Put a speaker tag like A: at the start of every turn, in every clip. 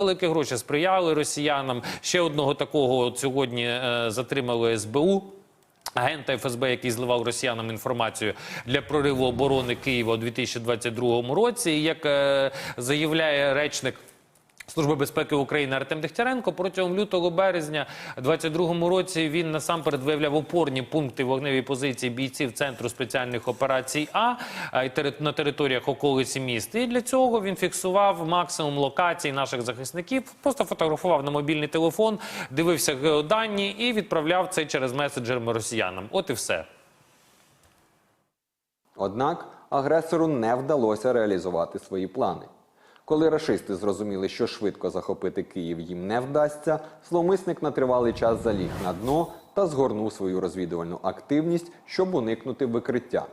A: Великі гроші сприяли росіянам. Ще одного такого от сьогодні е, затримали СБУ. Агента ФСБ, який зливав росіянам інформацію для прориву оборони Києва у 2022 році. Як е, заявляє речник Служби безпеки України Артем Дегтяренко протягом лютого березня 2022 році він насамперед виявляв опорні пункти вогневої позиції бійців центру спеціальних операцій А на територіях околиці міст. І для цього він фіксував максимум локацій наших захисників, просто фотографував на мобільний телефон, дивився геодані і відправляв це через меседжер росіянам. От і все.
B: Однак агресору не вдалося реалізувати свої плани. Коли рашисти зрозуміли, що швидко захопити Київ їм не вдасться, зловмисник на тривалий час заліг на дно та згорнув свою розвідувальну активність, щоб уникнути викриття.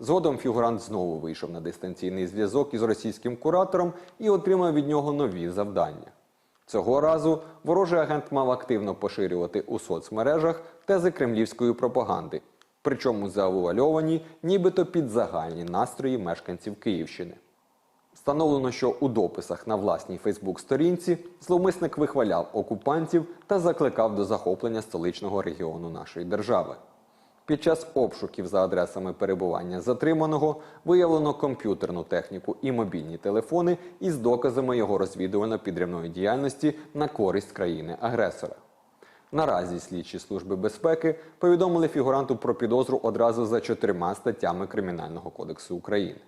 B: Згодом фігурант знову вийшов на дистанційний зв'язок із російським куратором і отримав від нього нові завдання. Цього разу ворожий агент мав активно поширювати у соцмережах тези кремлівської пропаганди, причому завуальовані нібито під загальні настрої мешканців Київщини. Встановлено, що у дописах на власній Фейсбук-сторінці зловмисник вихваляв окупантів та закликав до захоплення столичного регіону нашої держави. Під час обшуків за адресами перебування затриманого виявлено комп'ютерну техніку і мобільні телефони із доказами його розвідувально-підривної діяльності на користь країни-агресора. Наразі слідчі служби безпеки повідомили фігуранту про підозру одразу за чотирма статтями Кримінального кодексу України.